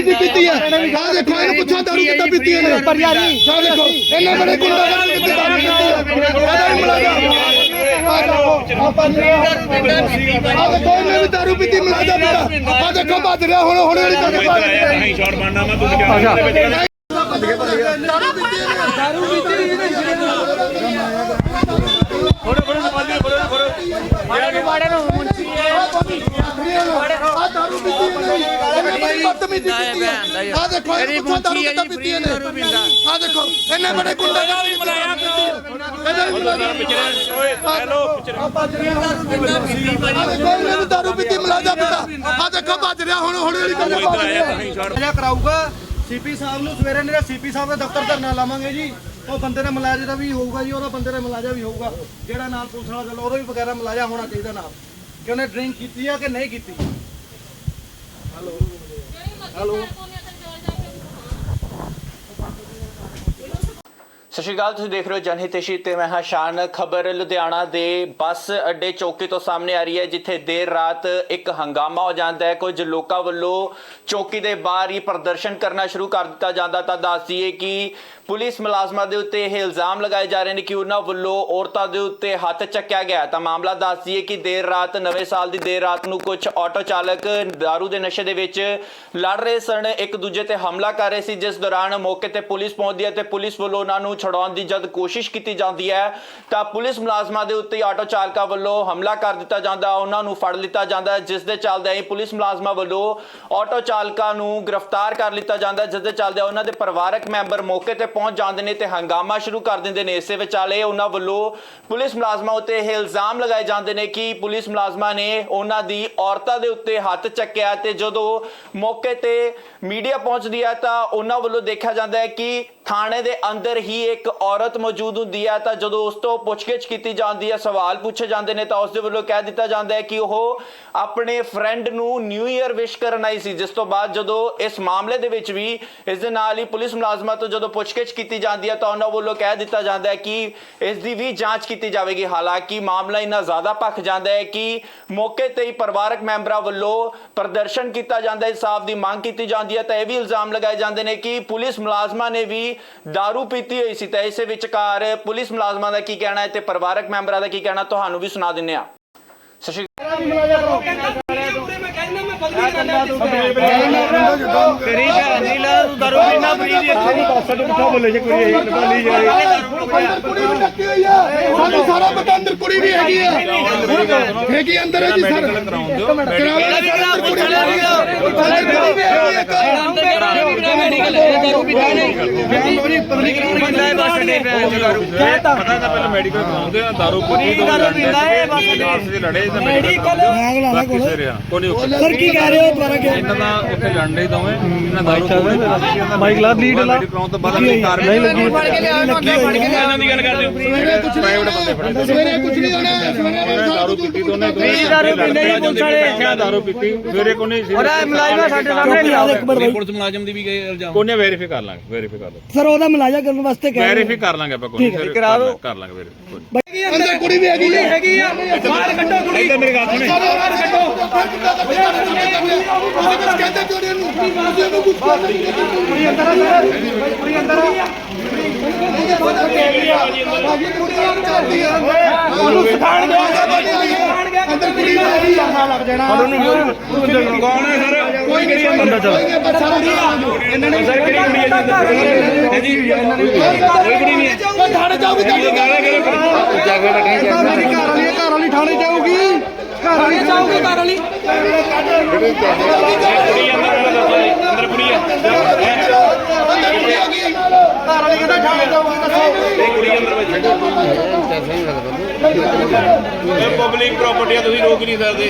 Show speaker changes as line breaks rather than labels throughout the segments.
ਬਦਤਮੀਜ਼ੀ ਕੀਤੀ ਹੈ ਆ ਦੇਖੋ ਇਹਨੂੰ ਪੁੱਛੋ ਦਾਰੂ ਕਿੱਦਾਂ ਪੀਤੀ ਇਹਨੇ
ਪਰ ਯਾਰ ਜੀ
ਆ ਦੇਖੋ ਇਹਨੇ ਬੜੇ ਗੁੰਡਾ ਕਰ ਦਿੱਤੇ ਦਾਰੂ ਪੀਤੀ ਹੈ ਇਹਦਾ ਹੀ ਮੁਲਾਜ਼ਮ ਆ ਦੇਖੋ ਆ ਪੰਜਰਾ ਆ ਦੇਖੋ ਇਹਨੇ ਵੀ ਦਾਰੂ ਪੀਤੀ ਮੁਲਾਜ਼ਮ ਦਾ ਆ ਦੇਖੋ ਭੱਜ ਰਿਹਾ ਹੁਣ ਹੁਣ ਵਾਲੀ ਤੱਕ ਰਿਹਾ
ਨਹੀਂ ਸ਼ਾਟ ਮਾਰਨਾ ਮੈਂ ਤੁਸੀਂ ਜਾਣ ਦੇ ਵਿੱਚ
ਦਾਰੂ ਪੀਤੀ ਇਹਨੇ ਦਾਰੂ ਪੀਤੀ ਆ ਦਾਰੂ ਪੀਤੀ। ਬੜੀ ਬਦਤਮੀਜ਼ੀ ਕੀਤੀ ਹੈ ਆ ਦੇਖੋ ਇਹਨੂੰ ਪੁੱਛੋ ਦਾਰੂ ਕਿੱਦਾਂ ਪੀਤੀ ਇਹਨੇ। ਆ ਦੇਖੋ ਇਹਨੇ ਬੜੇ ਗੁੰਡਾ ਕਰ।
ਹੈਲੋ
ਇਹਨੇ ਵੀ ਦਾਰੂ ਪੀਤੀ ਮੁਲਾਜ਼ਮ ਪਿੱਤਾ। ਆ ਦੇਖੋ ਭੱਜ ਰਿਹਾ ਹੁਣ ਹੁਣ ਵਾਲੀ ਤੱਕ ਭੱਜ ਰਿਹਾ
ਮਲਾਜਾ ਕਰਾਊਗਾ। ਸੀਪੀ ਸਾਹਿਬ ਨੂੰ ਸਵੇਰੇ ਨੇ ਸੀਪੀ ਸਾਹਿਬ ਦੇ ਦਫ਼ਤਰ ਧਰਨਾ ਲਾਵਾਂਗੇ ਜੀ। ਉਹ ਬੰਦੇ ਦਾ ਮਲਾਜਾ ਦਾ ਵੀ ਹੋਊਗਾ ਜੀ ਉਹਦਾ ਬੰਦੇ ਦਾ ਮਲਾਜਾ ਵੀ ਹੋਊਗਾ। ਜਿਹੜਾ ਨਾਲ ਪੁਲਿਸ ਵਾਲਾ ਚੱਲ ਉਹਦਾ ਵੀ ਵਗੈਰਾ ਮਲਾਜਾ ਹੋਣਾ ਚਾਹੀਦਾ ਨਾਲ। ਕਿ ਉਹਨੇ ਡਰਿੰਕ ਕੀਤੀ ਆ ਕਿ ਨਹੀਂ ਕੀਤੀ? 哈喽。
ਸਤਿ ਸ਼੍ਰੀ ਅਕਾਲ, ਤੁਸੀਂ ਦੇਖ ਰਹੇ ਹੋ ਜਨਹਿਤੇਸ਼ੀ ਤੇ ਮੈਂ ਹਾਂ ਸ਼ਾਨ। ਖਬਰ ਲੁਧਿਆਣਾ ਦੇ ਬੱਸ ਅੱਡੇ ਚੌਕੀ ਤੋਂ ਸਾਹਮਣੇ ਆ ਰਹੀ ਹੈ, ਜਿੱਥੇ ਦੇਰ ਰਾਤ ਇੱਕ ਹੰਗਾਮਾ ਹੋ ਜਾਂਦਾ ਹੈ। ਕੁਝ ਲੋਕਾਂ ਵੱਲੋਂ ਚੌਕੀ ਦੇ ਬਾਹਰ ਹੀ ਪ੍ਰਦਰਸ਼ਨ ਕਰਨਾ ਸ਼ੁਰੂ ਕਰ ਦਿੱਤਾ ਜਾਂਦਾ ਤਾਂ ਦੱਸ ਦਈਏ ਕਿ ਪੁਲਿਸ ਮੁਲਾਜ਼ਮਾਂ ਦੇ ਉੱਤੇ ਇਹ ਇਲਜ਼ਾਮ ਲਗਾਏ ਜਾ ਰਹੇ ਨੇ ਕਿ ਉਹਨਾਂ ਵੱਲੋਂ ਔਰਤਾਂ ਦੇ ਉੱਤੇ ਹੱਥ ਚੱਕਿਆ ਗਿਆ ਤਾਂ ਮਾਮਲਾ ਦੱਸ ਦਈਏ ਕਿ ਦੇਰ ਰਾਤ, ਨਵੇਂ ਸਾਲ ਦੀ ਦੇਰ ਰਾਤ ਨੂੰ ਕੁਝ ਆਟੋ ਚਾਲਕ दारू ਦੇ ਨਸ਼ੇ ਦੇ ਵਿੱਚ ਲੜ ਰਹੇ ਸਨ। ਇੱਕ ਦੂਜੇ ਤੇ ਹਮਲਾ ਕਰ ਰਹੇ ਸੀ, ਜਿਸ ਦੌਰਾਨ ਮੌਕੇ ਤੇ ਪੁਲਿਸ ਪਹੁੰਚਦੀ ਹੈ ਤੇ ਪੁਲਿਸ ਵੱਲੋਂ ਉਹਨਾਂ ਨੂੰ ਛਡਾਉਣ ਦੀ ਜਦ ਕੋਸ਼ਿਸ਼ ਕੀਤੀ ਜਾਂਦੀ ਹੈ ਤਾਂ ਪੁਲਿਸ ਮੁਲਾਜ਼ਮਾਂ ਦੇ ਉੱਤੇ ਆਟੋ ਚਾਲਕਾਂ ਵੱਲੋਂ ਹਮਲਾ ਕਰ ਦਿੱਤਾ ਜਾਂਦਾ ਉਹਨਾਂ ਨੂੰ ਫੜ ਲਿੱਤਾ ਜਾਂਦਾ ਹੈ, ਜਿਸ ਦੇ ਚੱਲਦੇ ਹੀ ਪੁਲਿਸ ਮੁਲਾਜ਼ਮਾਂ ਵੱਲੋਂ ਆਟੋ ਚਾਲਕਾਂ ਨੂੰ ਗ੍ਰਿਫਤਾਰ ਕਰ ਲਿੱਤਾ ਜਾਂਦਾ ਹੈ, ਜਿਸ ਦੇ ਚੱਲਦੇ ਉਹਨਾਂ ਦੇ ਪਰਿਵਾਰਕ ਮੈਂਬਰ ਮੌਕੇ ਤੇ ਪਹੁੰਚ ਜਾਂਦੇ ਨੇ ਤੇ ਹੰਗਾਮਾ ਸ਼ੁਰੂ ਕਰ ਦਿੰਦੇ ਨੇ। ਇਸੇ ਵਿਚਾਲੇ ਉਹਨਾਂ ਵੱਲੋਂ ਪੁਲਿਸ ਮੁਲਾਜ਼ਮਾਂ ਉੱਤੇ ਇਹ ਇਲਜ਼ਾਮ ਲਗਾਏ ਜਾਂਦੇ ਨੇ ਕਿ ਪੁਲਿਸ ਮੁਲਾਜ਼ਮਾਂ ਨੇ ਉਹਨਾਂ ਦੀ ਔਰਤਾਂ ਦੇ ਉੱਤੇ ਹੱਥ ਚੱਕਿਆ ਤੇ ਜਦੋਂ ਮੌਕੇ ਤੇ ਮੀਡੀਆ ਪਹੁੰਚਦੀ ਹੈ ਤਾਂ ਉਹਨਾਂ ਵੱਲੋਂ ਦੇਖਿਆ ਜਾਂਦਾ ਹੈ ਕਿ ਥਾਣੇ ਦੇ ਅੰਦਰ ਹੀ ਇੱਕ ਔਰਤ ਮੌਜੂਦ ਹੁੰਦੀ ਹੈ, ਤਾਂ ਜਦੋਂ ਉਸ ਤੋਂ ਪੁੱਛਗਿੱਛ ਕੀਤੀ ਜਾਂਦੀ ਹੈ, ਸਵਾਲ ਪੁੱਛੇ ਜਾਂਦੇ ਨੇ, ਤਾਂ ਉਸ ਦੇ ਵੱਲੋਂ ਕਹਿ ਦਿੱਤਾ ਜਾਂਦਾ ਹੈ ਕਿ ਉਹ ਆਪਣੇ ਫਰੈਂਡ ਨੂੰ ਨਿਊ ਈਅਰ ਵਿਸ਼ ਕਰਨ ਆਈ ਸੀ, ਜਿਸ ਤੋਂ ਬਾਅਦ ਜਦੋਂ ਇਸ ਮਾਮਲੇ ਦੇ ਵਿੱਚ ਵੀ ਇਸ ਦੇ ਨਾਲ ਹੀ ਪੁਲਿਸ ਮੁਲਾਜ਼ਮਾਂ ਤੋਂ ਜਦੋਂ ਪੁੱਛਗਿੱਛ ਕੀਤੀ ਜਾਂਦੀ ਹੈ, ਤਾਂ ਉਹਨਾਂ ਵੱਲੋਂ ਕਹਿ ਦਿੱਤਾ ਜਾਂਦਾ ਹੈ ਕਿ ਇਸ ਦੀ ਵੀ ਜਾਂਚ ਕੀਤੀ ਜਾਵੇਗੀ। ਹਾਲਾਂਕਿ ਮਾਮਲਾ ਇੰਨਾ ਜ਼ਿਆਦਾ ਭਖ ਜਾਂਦਾ ਹੈ ਕਿ ਮੌਕੇ ਤੇ ਹੀ ਪਰਿਵਾਰਕ ਮੈਂਬਰਾਂ ਵੱਲੋਂ ਪ੍ਰਦਰਸ਼ਨ ਕੀਤਾ ਜਾਂਦਾ ਹੈ, ਇਨਸਾਫ ਦੀ ਮੰਗ ਕੀਤੀ ਜਾਂਦੀ ਹੈ, ਤਾਂ ਇਹ ਵੀ ਇਲਜ਼ਾਮ ਲਗਾਏ ਜਾਂਦੇ ਨੇ ਕਿ ਪੁਲਿਸ ਮੁਲਾਜ਼ਮਾਂ ਨੇ ਵੀ दारू ਪੀਤੀ ਹੋਈ ਸੀ ਤਾਂ ਇਸੇ ਵਿਚਕਾਰ ਪੁਲਿਸ ਮੁਲਾਜ਼ਮਾਂ ਦਾ ਕੀ ਕਹਿਣਾ ਹੈ ਤੇ ਪਰਿਵਾਰਕ ਮੈਂਬਰਾਂ ਦਾ ਕੀ ਕਹਿਣਾ ਤੁਹਾਨੂੰ ਵੀ ਸੁਣਾ ਦਿੰਨੇ ਆ ਸਤਿ ਸ਼੍ਰੀ
ਤੇਰੀ ਭੈਣ ਦੀ ਲਾ ਤੂੰ ਦਾਰੂ ਪੀਣਾ ਫਰੀ ਦੀ
ਅੰਦਰ ਕੁੜੀ ਵੀ ਰੱਖੀ ਹੋਈ ਆ ਸਾਨੂੰ ਸਾਰਾ ਪਤਾ ਅੰਦਰ ਕੁੜੀ ਵੀ ਹੈਗੀ ਆ। ਹੈਗੀ ਅੰਦਰ ਹੈ ਜੀ ਸਰ। ਕਰਾਓ ਅੰਦਰ ਕੁੜੀ ਵੀ ਹੈਗੀ ਆ। ਅੰਦਰ ਕੁੜੀ ਵੀ ਹੈਗੀ ਆ ਇੱਕ।
ਪਤਾ ਤਾਂ ਪਹਿਲਾਂ ਮੈਡੀਕਲ ਕਰਾਉਂਦੇ ਆ ਦਾਰੂ
ਪੀਂਦਾ ਬਸ
ਵਿੱਚ ਲੜੇ ਤੇ ਮੈਡੀਕਲ ਕੋਈ ਨਹੀਂ
ਕੀ ਕਹਿ ਰਹੇ ਹੋ ਦੁਬਾਰਾ ਕਿ
ਇਹਨਾਂ ਦਾ ਉੱਥੇ ਲੜਨੇ ਦੋਵੇਂ ਇਹਨਾਂ ਪੀਤੀ ਮਾਈਕ ਲਾ ਲੀਡ ਲਾ। ਕਰਾਉਣ ਤੋਂ ਬਾਅਦ ਆਪਣੀ ਕਾਰਵਾਈ ਲੱਗੀ ਇਹਨਾਂ ਦੀ ਗੱਲ ਕਰਦੇ ਹੋ?
ਸਵੇਰੇ ਕੁਛ ਨਹੀਂ ਹੋਣਾ। ਸਵੇਰੇ ਕੁਛ ਨਹੀਂ ਹੋਣਾ। ਸਵੇਰੇ
ਦਾਰੂ ਪੀਤੀ ਦੋਨੇ ਦੋਨੇ
ਦਾਰੂ ਪੀਂਦੇ ਹੀ ਪੁਲਿਸ ਵਾਲੇ।
ਕਿਆ ਦਾਰੂ ਪੀਤੀ। ਸਵੇਰੇ ਕੋਨੇ ਸੀ।
ਉਹਦਾ ਮੁਲਾਜ਼ਮ ਸਾਡੇ ਸਾਹਮਣੇ ਲਿਆਓ ਇੱਕ ਮਿੰਟ
ਪੁਲਿਸ ਮੁਲਾਜ਼ਮ ਦੀ ਵੀ ਗਏ ਇਲਜ਼ਾਮ। ਕੋਨੇ ਵੈਰੀਫਾਈ ਕਰ ਲਾਂਗੇ ਵੈਰੀਫਾਈ ਕਰ ਲਓ
ਸਰ ਉਹਦਾ ਮੁਲਾਜ਼ਾ ਕਰਨ ਵਾਸਤੇ ਕਹਿ
ਵੈਰੀਫਾਈ ਕਰ ਲਾਂਗੇ ਆਪਾਂ ਕੋਈ ਨਹੀਂ ਕਰਾ ਕਰ ਲਾਂਗੇ ਵੈਰੀਫਾਈ
ਅੰਦਰ ਕੁੜੀ ਵੀ ਹੈਗੀ ਆ।
ਹੈਗੀ ਆ। ਬਾਹਰ ਕੱਢੋ ਕੁੜੀ।
ਇੱਧਰ ਮੇਰੀ ਗੱਲ ਸੁਣੇ।
ਬਾਹਰ ਕੱਢੋ। ਕਹਿੰਦੇ ਜੋੜੇ ਨੂੰ ਤੁਸੀਂ ਇਹਨੂੰ ਕੁਝ ਕੁੜੀ ਅੰਦਰ ਆ। ਕੁੜੀ ਅੰਦਰ ਆ। ਉਹਨੂੰ ਸਿਖਾਣ ਅੰਦਰ ਕੁੜੀ ਹੈਗੀ ਆ ਲੱਗ ਜਾਣਾ।
ਕੌਣ ਹੈ ਸਰ?
ਕੋਈ ਨਹੀਂ ਅੰਦਰ ਚਲੋ। ਇਹਨਾਂ ਨੇ ਸਰ ਕਿਹੜੀ ਕੁੜੀ ਹੈ ਜੀ ਕੋਈ ਕੁੜੀ ਨਹੀਂ। ਹੈ ਥਾਣੇ ਜਾਊਗੀ ਤੁਹਾਡੀ। ਗੱਲ ਜਾਗੋ ਤਾਂ ਕਹੀਂ ਘਰ ਵਾਲੀ ਘਰ ਵਾਲੀ ਥਾਣੇ ਜਾਊਗੀ। ਘਰ ਵਾਲੀ ਜਾਊਗੀ। ਘਰ ਵਾਲੀ
ਅੰਦਰ ਕੁੜੀ ਹੈ
ਅੰਦਰ ਕੁੜੀ ਆ ਗਈ ਘਰ ਵਾਲੀ ਕਹਿੰਦਾ ਥਾਣੇ ਜਾਊਗੀ।
ਇਹ ਪਬਲਿਕ ਪ੍ਰਾਪਰਟੀ ਆ ਤੁਸੀਂ ਰੋਕ ਨਹੀਂ ਸਕਦੇ।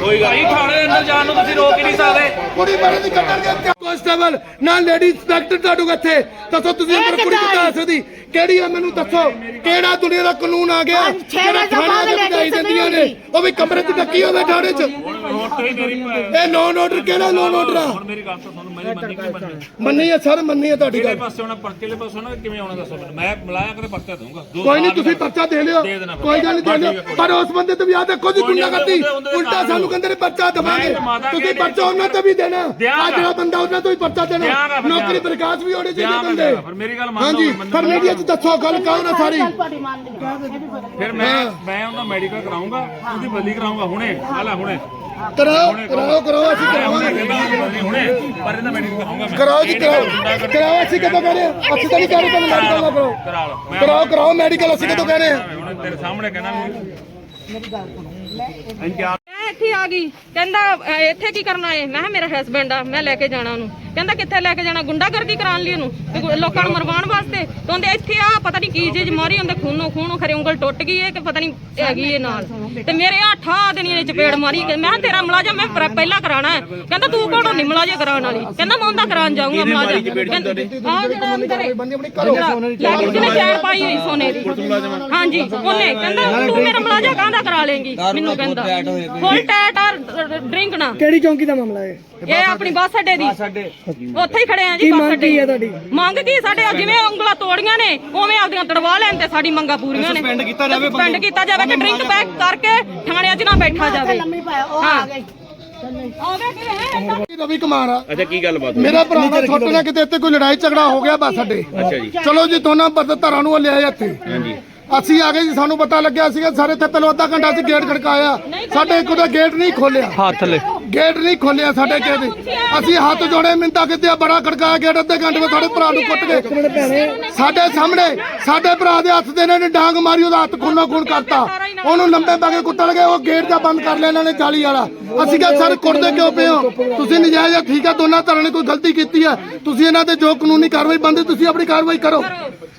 ਕੋਈ ਗੱਲ ਨਹੀਂ। ਥਾਣੇ ਅੰਦਰ ਜਾਣ ਨੂੰ ਤੁਸੀਂ ਰੋਕ ਹੀ ਨਹੀਂ ਸਕਦੇ।
ਕੁੜੀ ਬਾਰੇ ਦੀ ਕੱਢਣਗੇ ਕਨਸਟੇਬਲ ਨਾ ਲੇਡੀ ਇੰਸਪੈਕਟਰ ਤੁਹਾਡੇ ਇੱਥੇ। ਦੱਸੋ ਤੁਸੀਂ ਅੰਦਰ ਕੁੜੀ ਕਿੱਦਾਂ ਆ ਸਕਦੀ? ਕਿਹੜੀ ਆ ਮੈਨੂੰ ਦੱਸੋ? ਕਿਹੜਾ ਦੁਨੀਆ ਦਾ ਕਾਨੂੰਨ ਆ ਗਿਆ?
ਛੇ ਵਜੇ ਤੋਂ ਬਾਅਦ
ਥਾਣੇ
ladies
ਵਧਾਈ ਦਿੰਦੀਆਂ ਨੇ? ਉਹ ਵੀ ਕਮਰੇ 'ਚ ਡੱਕੀ ਹੋਵੇ ਥਾਣੇ 'ਚ।
ਨੋਟ ਤੇ ਹੀ ਮੇਰੀ
ਇਹ ਨੋ ਨੋਟਰ ਕਿਹੜਾ ਨੋ ਨੋਟਰ ਆ?
ਹੁਣ ਮੇਰੀ ਗੱਲ ਤਾਂ ਤੁਹਾਨੂੰ ਮੇਰੀ ਮੰਨੀ ਕਿ ਨਹੀਂ ਮੰਨੀ
ਮੰਨੀ ਹੈ ਸਰ ਮੰਨੀ ਹੈ ਤੁਹਾਡੀ
ਕਿਹੜੇ
ਗੱਲ।
ਪਾਸੇ ਹੋਣਾ ਪਰ ਕਿਹੜੇ ਪਾਸੇ ਹੋਣਾ ਕਿਵੇਂ ਆਉਣਾ ਦੱਸੋ ਮੈਨੂੰ? ਮੈਂ ਮਲਾਇਆ ਕਰੇ ਪਰਚਾ ਦਊਂਗਾ। ਦੋ
ਕੋਈ ਨਹੀਂ
ਸਾਲ
ਤੁਸੀਂ ਪਰਚਾ ਦੇ ਲਿਓ।
ਦੇ ਦੇਣਾ
ਕੋਈ ਗੱਲ ਨਹੀਂ ਦੇ ਲਿਓ ਪਰ ਉਸ ਬੰਦੇ ਤੇ ਵੀ ਆ ਦੇਖੋ ਜੀ
ਕੋਈ ਨਹੀਂ,
ਗੁੰਡਾ ਕਰਦੀ
ਉਹਦੇ- ਉਹਦੇ
ਉਲਟਾ ਸਾਨੂੰ ਕਹਿੰਦੇ ਨੇ ਪਰਚਾ ਦਵਾਂਗੇ।
ਮੈਂ
ਤੁਸੀਂ ਪਰਚਾ ਉਹਨਾਂ ਤੇ ਵੀ ਦੇਣਾ। ਆ ਜਿਹੜਾ ਬੰਦਾ ਉਹਨਾਂ ਤੋਂ ਹੀ ਪਰਚਾ ਦੇਣਾ। ਨੌਕਰੀ। ਪ੍ਰਕਾਸ਼ ਵੀ ਹੋਣੇ ਚਾਹੀਦੇ
ਦਿਆਂਗਾ,
ਬੰਦੇ।
ਫਿਰ ਮੇਰੀ ਗੱਲ ਮੰਨ
ਹਾਂਜੀ ਪਰ ਮੀਡੀਆ 'ਚ ਦੱਸੋ ਗੱਲ ਕਹੋ ਨਾ ਸਾਰੀ
ਫਿਰ ਮੈਂ ਮੈਂ ਉਹਦਾ ਮੈਡੀਕਲ ਕਰਾਉਂਗਾ ਉਹਦੀ ਬਦਲੀ ਕਰਾਉਂਗਾ ਹੁਣੇ। ਹਾਲਾ ਹੁਣੇ।
ਕਰਾਓ ਕਰਾਓ ਕਰਾਓ ਅਸੀਂ ਕਰਾਵਾਂਗੇ।
ਕਹਿੰਦਾ ਬਦਲੀ ਹੁਣੇ। ਪਰ ਇਹਦਾ ਮੈਡੀਕਲ ਕਰਾਉਂਗਾ ਮੈਂ
ਕਰਾਓ ਜੀ ਕਰਾਓ।
ਕਰ-
ਕਰਾਓ ਅਸੀਂ ਕਦੋਂ ਕਹਿੰਦੇ? ਅਸੀਂ ਤਾਂ ਨਹੀਂ ਕਹਿ ਰਹੇ ਤੁਹਾਨੂੰ ਮੈਡੀਕਲ ਨਾ ਕਰੋ
ਕਰਾ
ਕਰਾਓ ਕਰਾਓ ਮੈਡੀਕਲ ਅਸੀਂ ਕਦੋਂ ਕਹਿੰਦੇ?
ਹੁਣ ਤੇਰੇ ਸਾਹਮਣੇ ਕਹਿਣਾ
ਮੈਂ ਇੱਥੇ ਆ ਗਈ। ਕਹਿੰਦਾ ਇੱਥੇ ਕੀ ਕਰਨਾ ਹੈ ਮੈਂ ਕਿਹਾ ਮੇਰਾ ਹਸਬੰਡ ਆ ਮੈਂ ਲੈ ਕੇ ਜਾਣਾ ਉਹਨੂੰ। ਕਹਿੰਦਾ ਕਿੱਥੇ ਲੈ ਕੇ ਜਾਣਾ ਗੁੰਡਾਗਰਦੀ ਕਰਾਉਣ ਲਈ ਉਹਨੂੰ ਤੇ ਲੋਕਾਂ ਨੂੰ ਮਰਵਾਉਣ ਵਾਸਤੇ। ਤੇ ਉਹਦੇ ਇੱਥੇ ਆ ਪਤਾ ਨਹੀਂ ਕੀ ਚੀਜ਼ ਮਾਰੀ ਉਹਦੇ ਖੂਨੋਂ ਖੂਨੋਂ ਖਰੇ ਉਂਗਲ ਟੁੱਟ ਗਈ ਹੈ ਕਿ ਪਤਾ ਨਹੀਂ ਹੈਗੀ ਇਹ ਨਾਲ। ਤੇ ਮੇਰੇ ਆ ਠਾ ਦੇਣੀ ਨੇ ਚਪੇੜ ਮਾਰੀ ਕਿ ਮੈਂ ਤੇਰਾ ਮੁਲਾਜ਼ਮ ਮੈਂ ਪਰ- ਪਹਿਲਾਂ ਕਰਾਣਾ ਹੈ। ਕਹਿੰਦਾ ਤੂੰ ਕੌਣ ਨਹੀਂ ਮੁਲਾਜ਼ਮ ਕਰਾਉਣ ਵਾਲੀ। ਕਹਿੰਦਾ ਮੈਂ ਉਹਦਾ ਕਰਾਉਣ ਜਾਊਂਗਾ ਮੁਲਾਜ਼ਮ। ਆ ਜਿਹੜਾ ਅੰਦਰ
ਬੰਦੇ ਆਪਣੀ ਕਰੋ
ਲੈ ਕੇ ਜਿਹਨੇ ਚੈਨ ਪਾਈ ਹੋਈ ਸੋਨੇ ਦੀ? ਹਾਂਜੀ ਉਹਨੇ ਕਹਿੰਦਾ ਤੂੰ ਮੇਰਾ ਮੁਲਾਜ਼ਾ ਕਾਹਦਾ ਕਰਾ ਲੇਂਗੀ ਮੈਨੂੰ ਕਹਿੰਦਾ। ਫੁੱਲ ਟੈਟ ਆ ਡਰਿੰਕ ਨਾ।
ਕਿਹੜੀ ਚੌਂਕੀ ਦਾ ਮਾਮਲਾ ਹੈ
ਇਹ ਆਪਣੀ ਬੱਸ ਅੱਡੇ ਦੀ। ਉੱਥੇ ਹੀ ਖੜੇ ਆ ਜੀ ਬੱਸ ਅੱਡੇ।
ਹੈ ਤੁਹਾਡੀ?
ਮੰਗ ਕੀ ਸਾਡੇ ਆ ਜਿਵੇਂ ਉਂਗਲਾਂ ਤੋੜੀਆਂ ਨੇ ਉਵੇਂ ਆਪਦੀਆਂ ਤੜਵਾ ਲੈਣ ਤੇ ਸਾਡੀ ਮੰਗਾਂ ਪੂਰੀਆਂ ਨੇ। ਸਸਪੈਂਡ ਕੀਤਾ ਜਾਵੇ ਸਸਪੈਂਡ ਕੀਤਾ ਜਾਵੇ ਕਿ ਡਰਿੰਕ ਪੈਕ ਕਰਕੇ ਥਾਣਿਆਂ 'ਚ ਨਾ ਬੈਠਾ ਜਾਵੇ। ਆਵੇ ਕਿਵੇਂ? ਹੈ
ਰਵੀ ਕੁਮਾਰ ਆ।
ਅੱਛਾ ਕੀ ਗੱਲਬਾਤ
ਮੇਰਾ ਭਰਾ ਨਾਲ ਛੋਟੇ ਨਾਲ ਕਿਤੇ ਇੱਥੇ ਕੋਈ ਲੜਾਈ ਝਗੜਾ ਹੋ ਗਿਆ ਬਸ ਸਾਡੇ
ਅੱਛਾ ਜੀ।
ਚਲੋ ਜੀ ਦੋਨਾਂ ਬਰਦ ਧਰਾਂ ਨੂੰ ਲਿਆਏ ਇੱਥੇ।
ਹਾਂਜੀ।
ਅਸੀਂ ਆ ਗਏ ਜੀ ਸਾਨੂੰ ਪਤਾ ਲੱਗਿਆ ਸੀਗਾ ਸਾਰੇ ਇੱਥੇ ਪਹਿਲਾਂ ਅੱਧਾ ਘੰਟਾ ਅਸੀਂ ਗੇਟ ਖੜਕਾਇਆ। ਸਾਡੇ ਇੱਕ ਉਹਦਾ ਗੇਟ ਨਹੀਂ ਖੋਲਿਆ
ਹੱਥ ਲੈ।
ਗੇਟ ਨਹੀਂ ਖੋਲਿਆ ਸਾਡੇ ਗੇਟ ਅਸੀਂ ਹੱਥ ਜੋੜੇ ਮਿੰਤਾ ਕਿਤੇ ਬੜਾ ਖੜਕਾਇਆ ਗੇਟ ਅੱਧੇ ਘੰਟੇ ਵਿੱਚ ਸਾਡੇ ਭਰਾ ਨੂੰ ਕੁੱਟ ਗਏ ਸਾਡੇ ਸਾਹਮਣੇ ਸਾਡੇ ਭਰਾ ਦੇ ਹੱਥ ਦੇ ਇਹਨਾਂ ਨੇ ਡਾਂਗ ਮਾਰੀ ਉਹਦਾ ਹੱਥ ਖੂਨੋ ਖੂਨ ਕਰਤਾ। ਉਹਨੂੰ ਲੰਬੇ ਬਾਗੇ ਕੁੱਟਣ ਗਏ ਉਹ ਗੇਟ ਦਾ ਬੰਦ ਕਰ ਲਿਆ ਇਹਨਾਂ ਨੇ ਜਾਲੀ ਵਾਲਾ। ਅਸੀਂ ਕਿਹਾ ਸਰ ਕੁੱਟਦੇ ਕਿਉਂ ਪਏ ਹੋ? ਤੁਸੀਂ ਨਜਾਇਜ਼ ਠੀਕ ਆ ਦੋਨਾਂ ਧਰਾਂ ਨੇ ਕੋਈ ਗਲਤੀ ਕੀਤੀ ਆ। ਤੁਸੀਂ ਇਹਨਾਂ ਤੇ ਜੋ ਕਾਨੂੰਨੀ ਕਾਰਵਾਈ ਬੰਦੇ ਤੁਸੀਂ ਆਪਣੀ ਕਾਰਵਾਈ ਕਰੋ।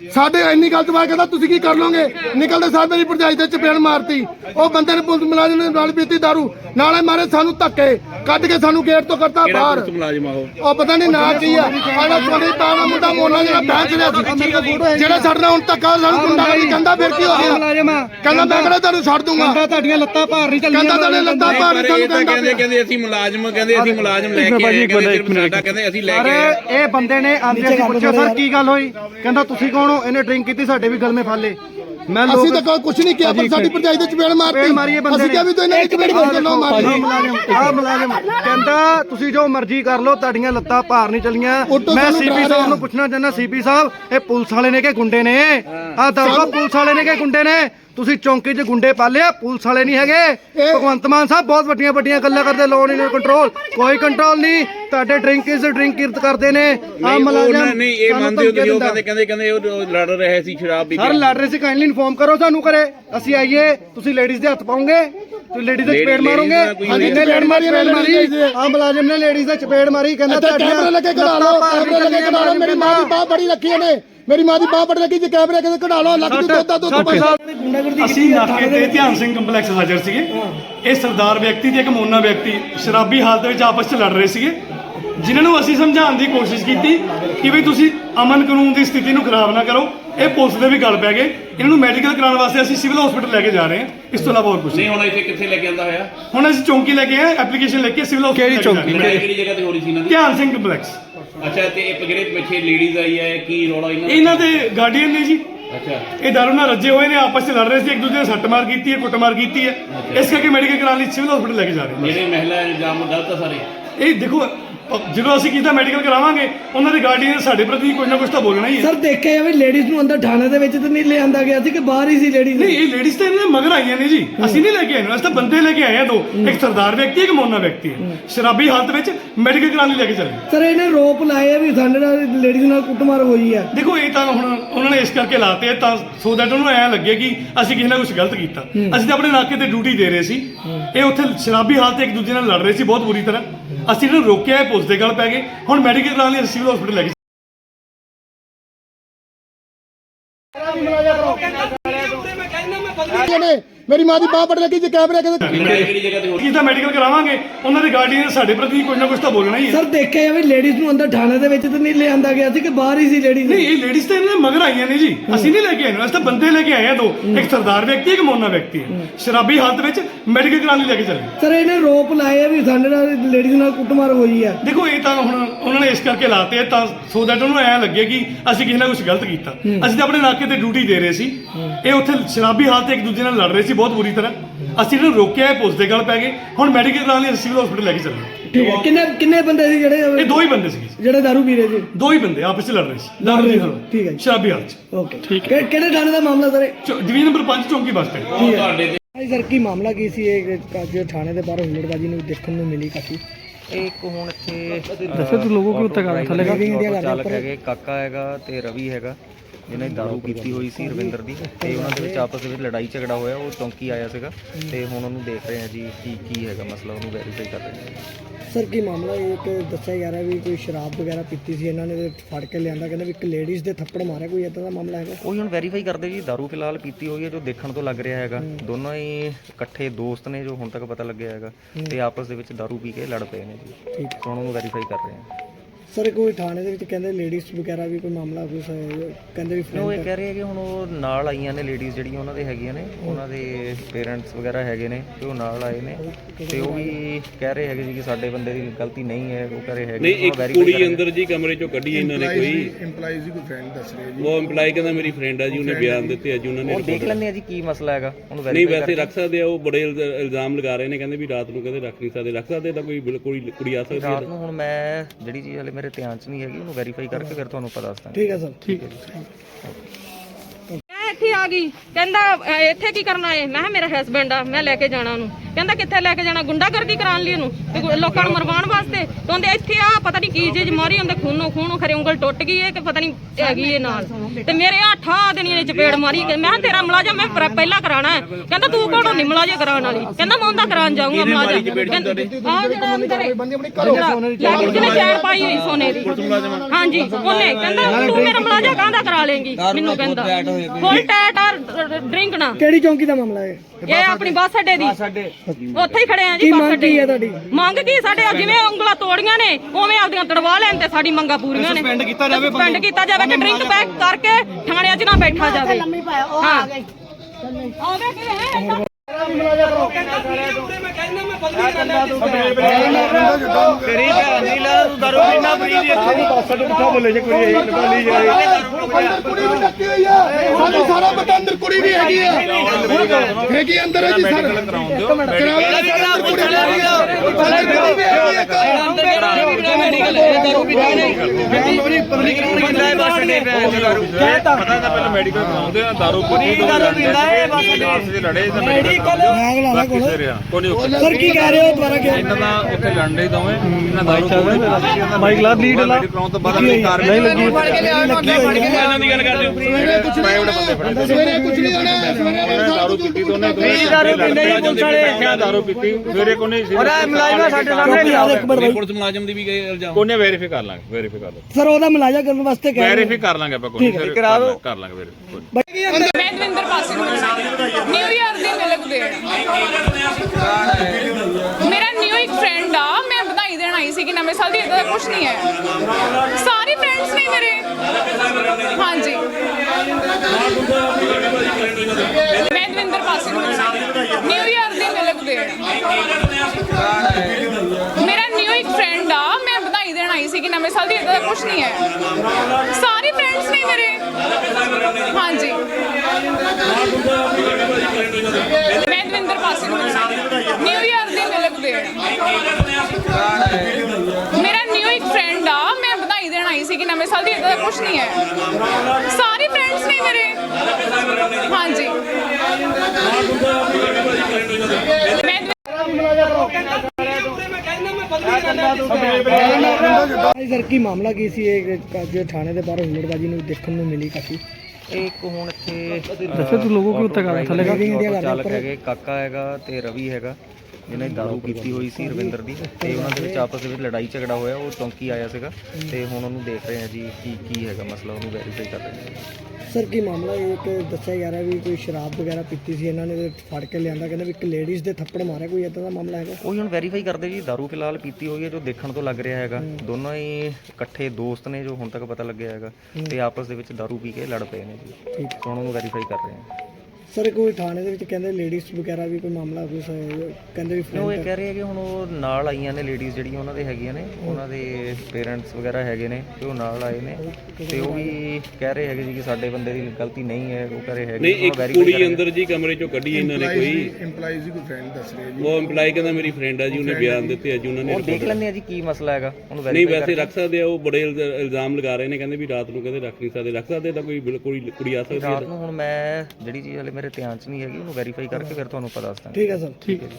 ਸਾਡੇ ਇੰਨੀ ਗੱਲ ਤੋਂ ਬਾਅਦ ਕਹਿੰਦਾ ਤੁਸੀਂ ਕੀ ਕਰ ਲੋਗੇ ਨਿਕਲਦੇ ਸਾਰ ਮੇਰੀ ਭਰਜਾਈ ਤੇ ਚਪੇੜ ਮਾਰਤੀ। ਉਹ ਬੰਦੇ ਨੇ ਪੁਲਿਸ ਮੁਲਾਜ਼ਮ ਨੇ ਨਾਲ ਪੀਤੀ ਦਾਰੂ। ਨਾਲੇ ਮਾਰੇ ਸਾਨੂੰ ਧੱਕੇ। ਕੱਢ ਕੇ ਸਾਨੂੰ ਗੇਟ ਤੋਂ ਕਰਤਾ ਬਾਹਰ।
ਪੁਲਿਸ ਮੁਲਾਜ਼ਮ ਆ ਉਹ?
ਉਹ ਪਤਾ ਨਹੀਂ ਨਾਂ ਕੀ ਆ। ਆੜਾ ਸੋਨੇ ਪਾਣਾ ਮੁੰਡਾ ਮੋਨਾ ਜਿਹੜਾ ਬੈਂਚ ਰਿਹਾ ਸੀ। ਜਿਹੜਾ ਛੱਡਣਾ ਹੁਣ ਤੱਕ ਸਾਨੂੰ ਗੁੰਡਾ ਨਹੀਂ ਕਹਿੰਦਾ ਫਿਰ ਕੀ ਹੋ ਗਿਆ? ਕਹਿੰਦਾ ਮੈਂ ਕਿਹੜਾ ਤੈਨੂੰ ਛੱਡ ਦੂੰਗਾ?
ਕਹਿੰਦਾ ਤੁਹਾਡੀਆਂ ਲੱਤਾਂ ਭਾਰ ਨਹੀਂ ਚੱਲੀਆਂ
ਕਹਿੰਦਾ ਤੇਰੇ ਲੱਤਾਂ ਭਾਰ
ਪਰ
ਨਹੀਂ
ਤਾਂ
ਸਾਨੂੰ
ਕਹਿੰਦੇ
ਕਹਿੰਦਾ
ਅਸੀਂ ਮੁਲਾਜ਼ਮ ਕਹਿੰਦੇ ਅਸੀਂ ਮੁਲਾਜ਼ਮ ਲੈ ਕੇ ਆਏ ਕਹਿੰਦੇ ਸਿਰਫ ਸਾਡਾ ਕਹਿੰਦੇ ਅਸੀਂ ਲੈ ਕੇ ਆਏ।
ਇਹ ਬੰਦੇ ਨੇ ਆਂਦੇ ਪੁੱਛਿਆ ਸਰ ਕੀ ਗੱਲ ਹੋਈ? ਕਹਿੰਦਾ ਤੁਸੀਂ ਕੌਣ ਹੋ ਇਹਨੇ ਡਰਿੰਕ ਕੀਤੀ ਸਾਡੇ ਵੀ ਗਲਮੇ ਫਾਲੇ। ਮੈਂ ਲੋਕ
ਅਸੀਂ ਤਾਂ ਕੋਈ ਕੁਝ ਨਹੀਂ ਕਿਹਾ ਪਰ ਸਾਡੀ ਭਰਜਾਈ ਦੇ ਚਪੇੜ ਮਾਰਤੀ। ਅਸੀਂ ਕਿਹਾ ਵੀ ਤੂੰ ਇਹਨਾਂ ਦੀ ਚਪੇੜ ਮਾਰ ਲੋ
ਆਹ
ਮਾਰੀ।
ਮੁਲਾਜ਼ਮ ਕਹਿੰਦਾ ਤੁਸੀਂ ਜੋ ਮਰਜ਼ੀ ਕਰ ਲਓ ਤੁਹਾਡੀਆਂ ਲੱਤਾਂ ਭਾਰ ਨਹੀਂ ਚੱਲੀਆਂ। ਮੈਂ ਸੀਪੀ ਸਾਹਿਬ। ਨੂੰ ਪੁੱਛਣਾ ਚਾਹੁੰਦਾ ਸੀਪੀ ਸਾਹਿਬ ਇਹ ਪੁਲਿਸ ਵਾਲੇ ਨੇ ਕਿ ਗੁੰਡੇ ਨੇ? ਆਹ ਦੱਸੋ ਪੁਲਿਸ ਵਾਲੇ ਨੇ ਕਿ ਗੁੰਡੇ ਨੇ? ਤੁਸੀਂ ਚੌਂਕੀ 'ਚ ਗੁੰਡੇ ਪਾਲੇ ਆ ਪੁਲਿਸ ਵਾਲੇ ਨਹੀਂ ਹੈਗੇ। ਭਗਵੰਤ ਮਾਨ ਸਾਹਿਬ ਬਹੁਤ ਵੱਡੀਆਂ ਵੱਡੀਆਂ ਗੱਲਾਂ ਕਰਦੇ ਲੋ ਨਹੀਂ ਕੰਟਰੋਲ ਕੋਈ ਕੰਟਰੋਲ ਨਹੀਂ। ਤੁਹਾਡੇ ਡਰਿੰਕ ਇਜ਼ ਡਰਿੰਕ ਕਿਰਤ ਕਰਦੇ ਨੇ। ਆ ਮੁਲਾਜ਼ਮ
ਨਾ- ਨਹੀਂ ਇਹ ਮੰਨਦੇ ਹੋ ਤੁਸੀਂ ਉਹ ਕਹਿੰਦੇ ਕਹਿੰਦੇ ਕਹਿੰਦੇ ਉਹ ਲੜ ਰਹੇ ਸੀ ਸ਼ਰਾਬ ਪੀ
ਸਰ
ਕੇ
ਲੜ ਰਹੇ ਸੀ ਕਾਈਂਡਲੀ ਇਨਫੋਰਮ ਕਰੋ ਸਾਨੂੰ ਕਰੇ ਅਸੀਂ ਆਈਏ ਤੁਸੀਂ ਲੇਡੀਜ਼ ਦੇ ਹੱਥ ਪਾਉਂਗੇ ਤੁਸੀਂ ਲੇਡੀਜ਼ ਦੇ ਚਪੇੜ ਮਾਰੋਗੇ। ਨੇ ਲੇਡ
ਮਾਰੀ।
ਆ ਮੁਲਾਜ਼ਮ ਨੇ ਲੇਡੀਜ਼ ਦਾ ਚਪੇੜ ਮਾਰੀ ਕਹਿੰਦਾ
ਇੱਥੇ ਕੈਮਰੇ ਲੱਗੇ ਕਢਾ ਲਓ ਕੈਮਰੇ ਲੱਗੇ ਕਢਾ ਲਓ ਮੇਰੀ ਮਾਂ ਦੀ ਬਾਹ ਬੜੀ ਰੱਖੀ ਇਹਨੇ। ਮੇਰੀ ਮਾਂ ਦੀ ਬਾਹ ਰੱਖੀ ਜੇ ਕੈਮਰੇ ਕਿਤੇ ਕਢਾ ਲਓ ਲੱਖ ਦੀ ਦੁੱਧ ਦਾ ਦੁੱਧ ਪੈਸਾ
ਅਸੀਂ ਨਾਕੇ ਤੇ ਧਿਆਨ ਸਿੰਘ ਕੰਪਲੈਕਸ ਹਾਜ਼ਰ ਸੀਗੇ। ਇਹ ਸਰਦਾਰ ਵਿਅਕਤੀ ਤੇ ਇੱਕ ਮੋਨਾ ਵਿਅਕਤੀ ਸ਼ਰਾਬੀ ਹਾਲਤ ਵਿੱਚ ਆਪਸ 'ਚ ਲੜ ਰਹੇ ਸੀਗੇ। ਜਿਨ੍ਹਾਂ ਨੂੰ ਅਸੀਂ ਸਮਝਾਉਣ ਦੀ ਕੋਸ਼ਿਸ਼ ਕੀਤੀ ਕਿ ਵੀ ਤੁਸੀਂ ਅਮਨ ਕਾਨੂੰਨ ਦੀ ਸਥਿਤੀ ਨੂੰ ਖਰਾਬ ਨਾ ਕਰੋ ਇਹ ਪੁਲਿਸ ਦੇ ਵੀ ਗੱਲ ਪੈ ਗਏ। ਇਹਨਾਂ ਨੂੰ ਮੈਡੀਕਲ ਕਰਾਉਣ ਵਾਸਤੇ ਅਸੀਂ ਸਿਵਲ ਹਸਪੀਟਲ ਲੈ ਕੇ ਜਾ ਰਹੇ ਹਾਂ। ਇਸ ਤੋਂ ਇਲਾਵਾ ਹੋਰ ਕੁਝ ਨਹੀਂ
ਨਹੀਂ। ਹੁਣ ਇੱਥੇ ਕਿੱਥੇ ਲੈ ਕੇ ਆਂਦਾ ਹੋਇਆ?
ਹੁਣ ਅਸੀਂ ਚੌਂਕੀ ਲੈ ਕੇ ਆਏ ਐਪਲੀਕੇਸ਼ਨ ਲੈ ਕੇ ਸਿਵਲ ਹਸਪੀਟਲ ਕਿਹੜੀ ਚੌਂਕੀ?
ਲੜਾਈ ਕਿਹੜੀ ਜਗ੍ਹਾ ਤੇ ਹੋ ਰਹੀ ਸੀ ਇਹਨਾਂ ਦੀ?
ਧਿਆਨ ਸਿੰਘ ਕੰਪਲੈਕਸ
ਅੱਛਾ ਤੇ ਇਹ ਜਿਹੜੇ ਪਿੱਛੇ ਲੇਡੀਜ਼ ਆਈ ਹੈ ਕੀ ਰੌਲਾ ਇਹਨਾਂ ਦਾ?
ਇਹਨਾਂ ਦੇ ਗਾਰਡੀਅਨ ਨੇ ਜੀ।
ਅੱਛਾ।
ਇਹ ਦਾਰੂ ਨਾਲ ਰੱਜੇ ਹੋਏ ਨੇ ਆਪਸ 'ਚ ਲੜ ਰਹੇ ਸੀ ਇੱਕ ਦੂਜੇ ਨੇ ਸੱਟ ਮਾਰ ਕੀਤੀ ਹੈ ਕੁੱਟਮਾਰ ਕੀਤੀ ਹੈ। ਇਸ ਕਰਕੇ ਮੈਡੀਕਲ ਕਰਾਉਣ ਲਈ ਸਿਵਲ ਹਸਪੀਟਲ ਲੈ ਕੇ ਜਾ ਰਹੇ ਹਾਂ
ਜਿਹੜੇ ਮਹਿਲਾ ਇਲਜ਼ਾਮ ਗਲਤ ਆ ਸਾਰੇ।
ਇਹ ਦੇਖੋ ਜਦੋਂ ਅਸੀਂ ਕੀਤਾ ਮੈਡੀਕਲ ਕਰਾਵਾਂਗੇ ਉਹਨਾਂ ਦੇ ਗਾਰਡੀਅਨ ਸਾਡੇ ਪ੍ਰਤੀ ਕੁਝ ਨਾ ਕੁਝ ਤਾਂ ਬੋਲਣਾ ਹੀ ਹੈ।
ਸਰ ਦੇਖਿਆ ਜਾਵੇ ਲੇਡੀਜ਼ ਨੂੰ ਅੰਦਰ ਥਾਣੇ ਦੇ ਵਿੱਚ ਤਾਂ ਨਹੀਂ ਲਿਆਂਦਾ ਗਿਆ ਸੀ ਕਿ ਬਾਹਰ ਹੀ ਸੀ ਲੇਡੀਜ਼
ਨਹੀਂ ਇਹ ਲੇਡੀਜ਼ ਤਾਂ ਇਹਨਾਂ ਦੇ ਮਗਰ ਆਈਆਂ ਨੇ ਜੀ। ਅਸੀਂ ਨਹੀਂ ਲੈ ਕੇ ਆਏ ਨਾ ਅਸੀਂ ਤਾਂ ਬੰਦੇ ਲੈ ਕੇ ਆਏ ਆ ਦੋ। ਇੱਕ ਸਰਦਾਰ ਵਿਅਕਤੀ ਇੱਕ ਮੋਨਾ ਵਿਅਕਤੀ ਹੈ। ਸ਼ਰਾਬੀ ਹਾਲਤ ਵਿੱਚ ਮੈਡੀਕਲ ਕਰਾਉਣ ਲਈ ਲੈ ਕੇ ਚੱਲੇ।
ਸਰ ਇਹਨੇ ਰੋਪ ਲਾਏ ਆ ਵੀ ਸਾਡੇ ਨਾਲ ਲੇਡੀਜ਼ ਨਾਲ ਕੁੱਟਮਾਰ ਹੋਈ ਹੈ
ਦੇਖੋ ਇਹ ਤਾਂ ਹੁਣ ਉਹਨਾਂ ਨੇ ਇਸ ਕਰਕੇ ਲਾਤੇ ਆ ਤਾਂ ਸੋ ਦੈਟ ਉਹਨੂੰ ਐ ਲੱਗੇ ਕਿ ਅਸੀਂ ਕਿਸੇ ਨਾਲ ਕੁਝ ਗਲਤ ਕੀਤਾ। ਅਸੀਂ ਤਾਂ ਆਪਣੇ ਨਾਕੇ ਤੇ ਡਿਊਟੀ ਦੇ ਰਹੇ ਸੀ। ਇਹ ਉੱਥੇ ਸ਼ਰਾਬੀ ਹਾਲਤ ਇੱਕ ਦੂਜੇ ਨਾਲ ਲੜ ਰਹੇ ਸੀ ਬਹੁਤ ਬੁਰੀ ਤਰ੍ਹਾਂ। ਅਸੀਂ ਇਹਨਾਂ ਨੂੰ ਰੋਕਿਆ ਇਹ ਪੁਲਿਸ ਦੇ ਗੱਲ ਪੈ ਗਏ। ਹੁਣ ਮੈਡੀਕਲ ਕਰਾਉਣ ਲਈ ਅਸੀਂ ਸਿਵਲ ਹਸਪੀਟਲ ਲੈ
ਨੇ ਮੇਰੀ ਮਾਂ ਦੀ ਬਾਹ ਪੜ ਲੱਗੀ ਜੇ ਕੈਮਰੇ ਕਿਤੇ
ਕੀ ਤਾਂ ਮੈਡੀਕਲ ਕਰਾਵਾਂਗੇ। ਉਹਨਾਂ ਦੇ ਗਾਰਡੀਅਨ ਸਾਡੇ ਪ੍ਰਤੀ ਕੁਝ ਨਾ ਕੁਝ ਤਾਂ ਬੋਲਣਾ ਹੀ ਹੈ।
ਸਰ ਦੇਖਿਆ ਜਾਵੇ ਲੇਡੀਜ਼ ਨੂੰ ਅੰਦਰ ਥਾਣੇ ਦੇ ਵਿੱਚ ਤਾਂ ਨਹੀਂ ਲਿਆਂਦਾ ਗਿਆ ਸੀ ਕਿ ਬਾਹਰ ਹੀ ਸੀ ਲੇਡੀਜ਼
ਨਹੀਂ ਇਹ ਲੇਡੀਜ਼ ਤਾਂ ਇਹਨਾਂ ਦੇ ਮਗਰ ਆਈਆਂ ਨੇ ਜੀ। ਅਸੀਂ ਨਹੀਂ ਲੈ ਕੇ ਆਏ ਨਾ ਅਸੀਂ ਤਾਂ ਬੰਦੇ ਲੈ ਕੇ ਆਏ ਆ ਦੋ। ਇੱਕ ਸਰਦਾਰ ਵਿਅਕਤੀ ਇੱਕ ਮੋਨਾ ਵਿਅਕਤੀ ਹੈ। ਸ਼ਰਾਬੀ ਹਾਲਤ ਵਿੱਚ ਮੈਡੀਕਲ ਕਰਾਉਣ ਲਈ ਲੈ ਕੇ ਚੱਲੇ।
ਸਰ ਇਹਨੇ ਰੋਪ ਲਾਏ ਆ ਵੀ ਸਾਡੇ ਨਾਲ ਲੇਡੀਜ਼ ਨਾਲ ਕੁੱਟਮਾਰ ਹੋਈ ਆ।
ਦੇਖੋ ਇਹ ਤਾਂ ਹੁਣ ਉਹਨਾਂ ਨੇ ਇਸ ਕਰਕੇ ਲਾਤੇ ਆ ਤਾਂ ਸੋ ਦੈਟ ਉਹਨੂੰ ਐ ਲੱਗੇ ਕਿ ਅਸੀਂ ਕਿਸੇ ਨਾਲ ਕੁਝ ਗਲਤ ਕੀਤਾ। ਅਸੀਂ ਤਾਂ ਆਪਣੇ ਨਾਕੇ ਤੇ ਡਿਊਟੀ ਦੇ ਰਹੇ ਸੀ। ਇਹ ਉੱਥੇ ਸ਼ਰਾਬੀ ਹਾਲਤ 'ਚ ਇੱਕ ਦੂਜੇ ਨਾਲ ਲੜ ਰਹੇ ਸੀ ਬਹੁਤ ਬੁਰੀ ਤਰ੍ਹਾਂ। ਅਸੀਂ ਇਹਨੂੰ ਰੋਕਿਆ ਇਹ ਪੁਲਿਸ ਦੇ ਗੱਲ ਪੈ ਗਏ। ਹੁਣ ਮੈਡੀਕਲ ਕਰਾਉਣ ਲਈ ਅਸੀਂ ਸਿਵਲ ਹਸਪੀਟਲ ਲੈ ਕੇ ਚੱਲੇ
ਠੀਕ ਹੈ। ਕਿੰਨੇ ਕਿੰਨੇ ਬੰਦੇ ਸੀ
ਇਹ
ਜਿਹੜੇ
ਦੋ ਹੀ ਬੰਦੇ ਸੀਗੇ
ਜਿਹੜੇ ਦਾਰੂ ਪੀ ਰਹੇ ਸੀ?
ਦੋ ਹੀ ਬੰਦੇ ਆਪਸ ਵਿੱਚ ਲੜ ਰਹੇ ਸੀ। ਦਾਰੂ ਦੀ ਹਾਲਤ
ਠੀਕ ਹੈ।
ਸ਼ਰਾਬੀ ਹਾਲਤ 'ਚ।
ਓਕੇ। ਕਿ- ਕਿਹੜੇ ਥਾਣੇ ਦਾ ਮਾਮਲਾ ਸਰ ਇਹ?
ਚੌ- ਡਿਵੀਜ਼ਨ ਨੰਬਰ 5 ਚੌਂਕੀ ਬੱਸ ਸਟੈਂਡ।
ਠੀਕ ਹੈ। ਸਰ ਕੀ ਮਾਮਲਾ ਕੀ ਸੀ? ਇਹ ਜੋ ਥਾਣੇ ਦੇ ਬਾਹਰ ਹੁਲੜਬਾਜੀ ਨੂੰ ਦੇਖਣ ਨੂੰ ਮਿਲੀ ਕਾਫੀ।
ਇਹ ਇੱਕ ਹੁਣ ਇੱਥੇ
ਦੱਸੋ ਤੂੰ ਲੋਗੋ ਕਿਉਂ ਉੱਤੇ ਕਰ ਥੱਲੇ
ਆਟੋ ਚਾਲਕ ਹੈਗੇ ਕਾਕਾ ਹੈਗਾ ਤੇ ਰਵੀ ਹੈਗਾ। ਜਿਹਨੇ ਦਾਰੂ ਪੀਤੀ ਹੋਈ ਸੀ ਰਵਿੰਦਰ ਦੀ ਤੇ ਉਹਨਾਂ ਦੇ ਵਿੱਚ ਆਪਸ ਦੇ ਵਿੱਚ ਲੜਾਈ ਝਗੜਾ ਹੋਇਆ ਉਹ ਚੌਂਕੀ ਆਇਆ ਸੀਗਾ ਤੇ ਹੁਣ ਉਹਨੂੰ ਦੇਖ ਰਹੇ ਆ ਜੀ ਕੀ ਕੀ ਹੈਗਾ ਮਸਲਾ ਉਹਨੂੰ ਵੈਰੀਫਾਈ ਕਰ ਰਹੇ ਆ
ਸਰ ਕੀ ਮਾਮਲਾ ਇਹ ਇੱਕ ਦੱਸਿਆ ਜਾ ਰਿਹਾ ਵੀ ਕੋਈ ਸ਼ਰਾਬ ਵਗੈਰਾ ਪੀਤੀ ਸੀ ਇਹਨਾਂ ਨੇ ਫੜ ਕੇ ਲਿਆਂਦਾ ਕਹਿੰਦੇ ਵੀ ਇੱਕ ਲੇਡੀਜ਼ ਦੇ ਥੱਪੜ ਮਾਰਿਆ ਕੋਈ ਇਦਾਂ ਦਾ ਮਾਮਲਾ ਹੈਗਾ?
ਉਹੀ ਹੁਣ ਵੈਰੀਫਾਈ ਕਰਦੇ ਜੀ ਦਾਰੂ ਫਿਲਹਾਲ ਪੀਤੀ ਹੋਈ ਹੈ ਜੋ ਦੇਖਣ ਤੋਂ ਲੱਗ ਰਿਹਾ ਹੈਗਾ। ਦੋਨੋਂ ਹੀ ਇਕੱਠੇ ਦੋਸਤ ਨੇ ਜੋ ਹੁਣ ਤੱਕ ਪਤਾ ਲੱਗਿਆ ਹੈਗਾ ਤੇ ਆਪਸ ਦੇ ਵਿੱਚ ਦਾਰੂ ਪੀ ਕੇ ਲੜ ਪਏ ਨੇ ਜੀ।
ਠੀਕ।
ਹੁਣ ਉਹਨੂੰ ਵੈਰੀਫਾਈ ਕਰ ਰਹੇ ਆ
ਸਰ ਕੋਈ ਥਾਣੇ ਦੇ ਵਿੱਚ ਕਹਿੰਦੇ ਲੇਡੀਜ਼ ਵਗੈਰਾ ਵੀ ਕੋਈ ਮਾਮਲਾ ਕੋਈ ਸ- ਕਹਿੰਦੇ ਵੀ
ਉਹ ਇਹ ਕਹਿ ਰਹੇ ਕਿ ਹੁਣ ਉਹ ਨਾਲ ਆਈਆਂ ਨੇ ਲੇਡੀਜ਼ ਜਿਹੜੀਆਂ ਉਹਨਾਂ ਦੇ ਹੈਗੀਆਂ ਨੇ ਉਹਨਾਂ ਦੇ ਪੇਰੈਂਟਸ ਵਗੈਰਾ ਹੈਗੇ ਨੇ ਤੇ ਉਹ ਨਾਲ ਆਏ ਨੇ। ਤੇ ਉਹ ਵੀ ਕਹਿ ਰਹੇ ਹੈਗੇ ਜੀ ਕਿ ਸਾਡੇ ਬੰਦੇ ਦੀ ਗਲਤੀ ਨਹੀਂ ਹੈ ਉਹ ਕਹਿ ਰਹੇ ਹੈਗੇ
ਨਹੀਂ ਇੱਕ ਕੁੜੀ। ਅੰਦਰ ਜੀ ਕਮਰੇ ਚੋਂ ਕੱਢੀ ਇਹਨਾਂ ਨੇ ਕੋਈ।
ਇੰਪਲਾਈਜ਼ ਦੀ ਕੋਈ ਫਰੈਂਡ ਦੱਸ ਰਿਹਾ
ਉਹ EMPLOYE ਕਹਿੰਦਾ ਮੇਰੀ ਫਰੈਂਡ ਆ ਜੀ ਉਹਨੇ ਬਿਆਨ ਦਿੱਤੇ ਅੱਜ ਉਹਨਾਂ ਨੇ
ਉਹ ਦੇਖ ਲੈਂਦੇ ਆ ਜੀ ਕੀ ਮਸਲਾ ਹੈਗਾ ਉਹਨੂੰ
ਨਹੀਂ
ਵੈਰੀਫਾਈ
ਵੈਸੇ ਰੱਖ ਸਕਦੇ ਆ ਉਹ ਬੜੇ ਇਲਜ਼- ਇਲਜ਼ਾਮ ਲਗਾ ਰਹੇ ਨੇ ਕਹਿੰਦੇ ਵੀ ਰਾਤ ਨੂੰ ਕਹਿੰਦੇ ਰੱਖ ਨਹੀਂ ਸਕਦੇ ਰੱਖ ਸਕਦੇ ਤਾਂ ਕੋਈ ਬਿਲ- ਕੁੜੀ ਕੁੜੀ ਆ ਸਕਦੀ
ਰਾਤ
ਹੈ
ਨੂੰ ਹੁਣ ਮੈਂ ਜਿਹੜੀ ਚੀਜ਼ ਹਲੇ ਮੇਰੇ ਧਿਆਨ 'ਚ ਨਹੀਂ ਹੈਗੀ ਉਹਨੂੰ ਵੈਰੀਫਾਈ ਕਰਕੇ ਫਿਰ ਤੁਹਾਨੂੰ ਪਤਾ ਦੱਸਦਾ
ਠੀਕ ਹੈ ਸਰ ਠੀਕ ਹੈ।
ਇੱਥੇ ਆ ਗਈ। ਕਹਿੰਦਾ ਇੱਥੇ ਕੀ ਕਰਨਾ ਏ ਮੈਂ ਕਿਹਾ ਮੇਰਾ ਹਸਬੰਡ ਆ ਮੈਂ ਲੈ ਕੇ ਜਾਣਾ ਉਹਨੂੰ। ਕਹਿੰਦਾ ਕਿੱਥੇ ਲੈ ਕੇ ਜਾਣਾ? ਗੁੰਡਾਗਰਦੀ ਕਰਾਉਣ ਲਈ ਉਹਨੂੰ? ਤੇ ਲੋਕਾਂ ਨੂੰ ਮਰਵਾਉਣ ਵਾਸਤੇ। ਤੇ ਉਹਦੇ ਇੱਥੇ ਆ ਪਤਾ ਨਹੀਂ ਕੀ ਚੀਜ਼ ਮਾਰੀ ਉਹਦੇ ਖੂਨੋਂ ਖੂਨੋਂ ਖਰੇ ਉਂਗਲ ਟੁੱਟ ਗਈ ਏ ਕਿ ਪਤਾ ਨਹੀਂ ਹੈਗੀ ਏ ਨਾਲ। ਤੇ ਮੇਰੇ ਆ ਠਾ ਦੇਣੀ ਨੇ ਚਪੇੜ ਮਾਰੀ ਕਿ ਮੈਂ ਕਿਹਾ ਤੇਰਾ ਮੁਲਾਜ਼ਮ ਮੈਂ ਪਰ- ਪਹਿਲਾਂ ਕਰਾਣਾ ਹੈ। ਕਹਿੰਦਾ ਤੂੰ ਕੌਣ ਨਹੀਂ ਮੁਲਾਜ਼ਮ ਕਰਾਉਣ ਵਾਲੀ? ਕਹਿੰਦਾ ਮੈਂ ਉਹਦਾ ਕਰਾਉਣ ਜਾਊਂਗਾ ਮੁਲਾਜ਼ਮ। ਆ ਜਿਹੜਾ ਅੰਦਰ ਬੰਦੀ ਆਪਣੀ ਕਰੋ ਜਿਹਨੇ ਚੈਨ ਪਾਈ ਹੋਈ ਸੋਨੇ ਦੀ। ਹਾਂਜੀ ਉਹਨੇ ਕਹਿੰਦਾ ਤੂੰ ਮੇਰਾ ਮੁਲਾਜ਼ਮ ਕਾਹਦਾ ਕਰਾ ਲੇਂਗੀ ਮੈਨੂੰ ਕਹਿੰਦਾ ਫੁੱਲ ਟੈਟ ਆ ਡਰਿੰਕ ਨਾ।
ਕਿਹੜੀ ਚੌਂਕੀ ਦਾ ਮਾਮਲਾ ਹੈ?
ਇਹ ਆਪਣੀ ਬੱਸ ਅੱਡੇ ਦੀ। ਉੱਥੇ ਹੀ ਖੜੇ ਆ ਜੀ
ਕੀ
ਬੱਸ
ਮੰਗ
ਅੱਡੇ
ਕੀ ਹੈ ਤੁਹਾਡੀ?
ਮੰਗ ਕੀ? ਸਾਡੇ ਆ ਜਿਵੇਂ ਉਂਗਲਾਂ ਤੋੜੀਆਂ ਨੇ ਉਵੇਂ ਆਪਦੀਆਂ ਤੜਵਾ ਲੈਣ ਤੇ ਸਾਡੀ ਮੰਗਾਂ ਪੂਰੀਆਂ ਨੇ। ਸਸਪੈਂਡ ਕੀਤਾ ਜਾਵੇ ਸਸਪੈਂਡ ਕੀਤਾ ਜਾਵੇ ਕਿ ਡਰਿੰਕ ਪੈਕ ਕਰਕੇ ਥਾਣਿਆਂ 'ਚ ਨਾ ਬੈਠਾ ਜਾਵੇ। ਹਾਂ। ਆਵੇ ਕਿਵੇਂ? ਹੈ
ਅੰਦਰ ਕੁੜੀ ਵੀ ਟੱਕੀ ਹੋਈ ਆ। ਸਾਨੂੰ ਸਾਰਾ ਪਤਾ ਅੰਦਰ ਕੁੜੀ ਵੀ ਹੈਗੀ ਆ। ਹੈਗੀ ਅੰਦਰ ਹੈ ਜੀ ਸਰ। ਕਰਾਓ ਅੰਦਰ ਕੁੜੀ ਵੀ ਹੈਗੀ ਆ। ਅੰਦਰ ਕੁੜੀ ਵੀ ਹੈਗੀ ਆ ਇੱਕ।
ਸਰ ਕੀ ਕਹਿ ਰਹੇ ਹੋ ਦੁਬਾਰਾ
ਇਹਨਾਂ ਦਾ ਉੱਥੇ ਲੜਨੇ ਦੋਵੇਂ ਇਹਨਾਂ ਦਾਰੂ ਮਾਈਕ ਲਾ ਲੀਡ ਲਾ ਤੋਂ ਬਾਅਦ ਆਪਣੀ ਕਾਰਵਾਈ ਲੱਗੀ ਇਹਨਾਂ ਦੀ ਗੱਲ ਕਰਦੇ ਹੋ
ਸਵੇਰੇ ਕੁਝ ਨਹੀਂ ਹੋਣਾ ਸਵੇਰੇ
ਦਾਰੂ ਪੀਤੀ ਦੋਨੇ ਦੋਨੇ ਦਾਰੂ ਪੀਂਦੇ ਹੀ ਪੁਲਿਸ ਵਾਲੇ ਰੱਖਿਆ ਦਾਰੂ ਪੀਤੀ। ਮੇਰੇ ਕੋਲ ਨਹੀਂ ਸੀ ਉਹਦਾ ਮੁਲਾਜ਼ਮ ਸਾਡੇ ਸਾਹਮਣੇ
ਇੱਕ ਮਿੰਟ ਬਾਈ
ਪੁਲਿਸ ਮੁਲਾਜ਼ਮ ਦੀ ਵੀ ਗਏ ਇਲਜ਼ਾਮ। ਕੋਨੇ ਵੈਰੀਫਾਈ ਕਰ ਲਾਂਗੇ ਵੈਰੀਫਾਈ ਕਰ ਲਓ
ਸਰ ਉਹਦਾ ਮੁਲਾਜ਼ਾ ਕਰਨ ਵਾਸਤੇ ਕਹਿ
ਵੈਰੀਫਾਈ ਕਰ ਲਾਂਗੇ ਆਪਾਂ ਕੋਈ ਕਰਾ ਦਿਓ ਕਰ ਲਾਂਗੇ ਵੈਰੀਫਾਈ
ਮੈਂ ਦਵਿੰਦਰ ਪਾਸੀ ਨੂੰ ਨਿਊ ਇਅਰ ਦੀ ਮਿਲਕ ਦੇ। ਮੇਰਾ ਨਿਊ ਇੱਕ ਫਰੈਂਡ ਆ ਮੈਂ ਵਧਾਈ ਦੇਣ ਆਈ ਸੀ ਕਿ ਨਵੇਂ ਸਾਲ ਦੀ ਇਦਾਂ ਦਾ ਕੁਝ ਨਹੀਂ ਹੈ। ਸਾਰੇ ਫਰੈਂਡਸ ਨੇ ਮੇਰੇ। ਹਾਂਜੀ। ਮੈਂ ਦਵਿੰਦਰ ਪਾਸੀ ਨਿਊ ਇਅਰ ਦੀ ਮਿਲਕ ਦੇ ਮੇਰਾ ਨਿਊ ਇੱਕ ਫਰੈਂਡ ਆ, ਮੈਂ ਵਧਾਈ ਦੇਣ ਆਈ ਸੀ ਕਿ ਨਵੇਂ ਸਾਲ ਦੀ ਇਦਾਂ ਦਾ ਕੁਝ ਨਹੀਂ ਹੈ। ਸਾਰੇ ਫਰੈਂਡਸ ਨੇ ਮੇਰੇ। ਹਾਂਜੀ। ਮੈਂ ਦਵਿੰਦਰ ਪਾਸੀ ਨਿਊ ਇਅਰ ਦੀ ਮਿਲਕ ਦੇ ਮੇਰਾ ਨਿਊ ਇੱਕ ਫਰੈਂਡ ਆ ਮੈਂ ਵਧਾਈ ਦੇਣ ਆਈ ਸੀ ਕਿ ਨਵੇਂ ਸਾਲ ਦੀ ਇਦਾਂ ਦਾ ਕੁਝ ਨਹੀਂ ਹੈ। ਸਾਰੇ ਫਰੈਂਡਸ ਨੇ ਮੇਰੇ। ਹਾਂਜੀ।
ਸਰ ਕੀ ਮਾਮਲਾ ਕੀ ਸੀ? ਇਹ ਜੋ ਥਾਣੇ ਦੇ ਬਾਹਰ ਹੁਲੜਬਾਜੀ ਨੂੰ ਦੇਖਣ ਨੂੰ ਮਿਲੀ ਕਾਫੀ।
ਇੱਕ ਹੁਣ ਇੱਥੇ
ਦੱਸੋ ਤੂੰ ਲੋਗੋ ਕਿਉਂ ਉੱਤੇ ਕਰ ਥੱਲੇ
ਆਟੋ ਚਾਲਕ ਹੈਗੇ ਕਾਕਾ ਹੈਗਾ ਤੇ ਰਵੀ ਹੈਗਾ। ਜਿਹਨੇ ਦਾਰੂ ਪੀਤੀ ਹੋਈ ਸੀ ਰਵਿੰਦਰ ਦੀ ਤੇ ਉਹਨਾਂ ਦੇ ਵਿੱਚ ਆਪਸ ਦੇ ਵਿੱਚ ਲੜਾਈ ਝਗੜਾ ਹੋਇਆ ਉਹ ਚੌਂਕੀ ਆਇਆ ਸੀਗਾ ਤੇ ਹੁਣ ਉਹਨੂੰ ਦੇਖ ਰਹੇ ਆ ਜੀ ਕੀ ਕੀ ਹੈਗਾ ਮਸਲਾ ਉਹਨੂੰ ਵੈਰੀਫਾਈ ਕਰ ਰਹੇ
ਸਰ ਕੀ ਮਾਮਲਾ ਇਹ ਇੱਕ ਦੱਸਿਆ ਜਾ ਰਿਹਾ ਵੀ ਕੋਈ ਸ਼ਰਾਬ ਵਗੈਰਾ ਪੀਤੀ ਸੀ ਇਹਨਾਂ ਨੇ ਫੜ ਕੇ ਲਿਆਂਦਾ ਕਹਿੰਦੇ ਵੀ ਇੱਕ ਲੇਡੀਜ਼ ਦੇ ਥੱਪੜ ਮਾਰਿਆ ਕੋਈ ਇਦਾਂ ਦਾ ਮਾਮਲਾ ਹੈਗਾ?
ਉਹ ਹੁਣ ਵੈਰੀਫਾਈ ਕਰਦੇ ਜੀ ਦਾਰੂ ਫਿਲਹਾਲ ਪੀਤੀ ਹੋਈ ਹੈ ਜੋ ਦੇਖਣ ਤੋਂ ਲੱਗ ਰਿਹਾ ਹੈਗਾ। ਦੋਨੋਂ ਹੀ ਇਕੱਠੇ ਦੋਸਤ ਨੇ ਜੋ ਹੁਣ ਤੱਕ ਪਤਾ ਲੱਗਿਆ ਹੈਗਾ। ਤੇ ਆਪਸ ਦੇ ਵਿੱਚ ਦਾਰੂ ਪੀ ਕੇ ਲੜ ਪਏ ਨੇ ਜੀ।
ਠੀਕ।
ਹੁਣ ਉਹਨੂੰ ਵੈਰੀਫਾਈ ਕਰ ਰਹੇ ਹਾਂ।
ਸਰ ਕੋਈ ਥਾਣੇ ਦੇ ਵਿੱਚ ਕਹਿੰਦੇ ਲੇਡੀਜ਼ ਵਗੈਰਾ ਵੀ ਕੋਈ ਮਾਮਲਾ ਕੋਈ ਸ- ਕਹਿੰਦੇ ਵੀ
ਉਹ ਇਹ ਕਹਿ ਰਹੇ ਆ ਕਿ ਹੁਣ ਉਹ ਨਾਲ ਆਈਆਂ ਨੇ ਲੇਡੀਜ਼ ਜਿਹੜੀਆਂ ਉਹਨਾਂ ਦੇ ਹੈਗੀਆਂ ਨੇ ਉਹਨਾਂ ਦੇ ਪੇਰੈਂਟਸ ਵਗੈਰਾ ਹੈਗੇ ਨੇ ਤੇ ਉਹ ਨਾਲ ਆਏ ਨੇ। ਤੇ ਉਹ ਵੀ ਕਹਿ ਰਹੇ ਹੈਗੇ ਜੀ ਕਿ ਸਾਡੇ ਬੰਦੇ ਦੀ ਗਲਤੀ ਨਹੀਂ ਹੈ ਉਹ ਕਹਿ ਰਹੇ ਹੈਗੇ
ਨਹੀਂ ਇੱਕ ਕੁੜੀ। ਅੰਦਰ ਜੀ ਕਮਰੇ ਚੋਂ ਕੱਢੀ ਇਹਨਾਂ ਨੇ ਕੋਈ।
ਇੰਪਲਾਈਜ਼ ਦੀ ਕੋਈ ਫਰੈਂਡ ਦੱਸ ਰਿਹਾ ਜੀ।
ਉਹ EMPLOYE ਕਹਿੰਦਾ ਮੇਰੀ ਫਰੈਂਡ ਆ ਜੀ ਉਹਨੇ ਬਿਆਨ ਦਿੱਤੇ ਅੱਜ ਉਹਨਾਂ ਨੇ
ਉਹ ਦੇਖ ਲੈਂਦੇ ਆ ਜੀ ਕੀ ਮਸਲਾ ਹੈਗਾ ਉਹਨੂੰ
ਨਹੀਂ
ਵੈਰੀਫਾਈ
ਵੈਸੇ ਰੱਖ ਸਕਦੇ ਆ ਉਹ ਬੜੇ ਇਲਜ਼ਾ- ਇਲਜ਼ਾਮ ਲਗਾ ਰਹੇ ਨੇ ਕਹਿੰਦੇ ਵੀ ਰਾਤ ਨੂੰ ਕਹਿੰਦੇ ਰੱਖ ਨਹੀਂ ਸਕਦੇ ਰੱਖ ਸਕਦੇ ਤਾਂ ਕੋਈ ਬਿਲ- ਕੁੜੀ ਕੁੜੀ ਆ ਸਕਦੀ
ਰਾਤ
ਹੈ
ਨੂੰ ਹੁਣ ਮੈਂ ਜਿਹੜੀ ਚੀਜ਼ ਹਲੇ ਮੇਰੇ ਧਿਆਨ 'ਚ ਨਹੀਂ ਹੈਗੀ ਉਹਨੂੰ ਵੈਰੀਫਾਈ ਕਰਕੇ ਫਿਰ ਤੁਹਾਨੂੰ ਪਤਾ ਦੱਸ
ਠੀਕ ਹੈ ਸਰ
ਠੀਕ ਹੈ। ਜੀ।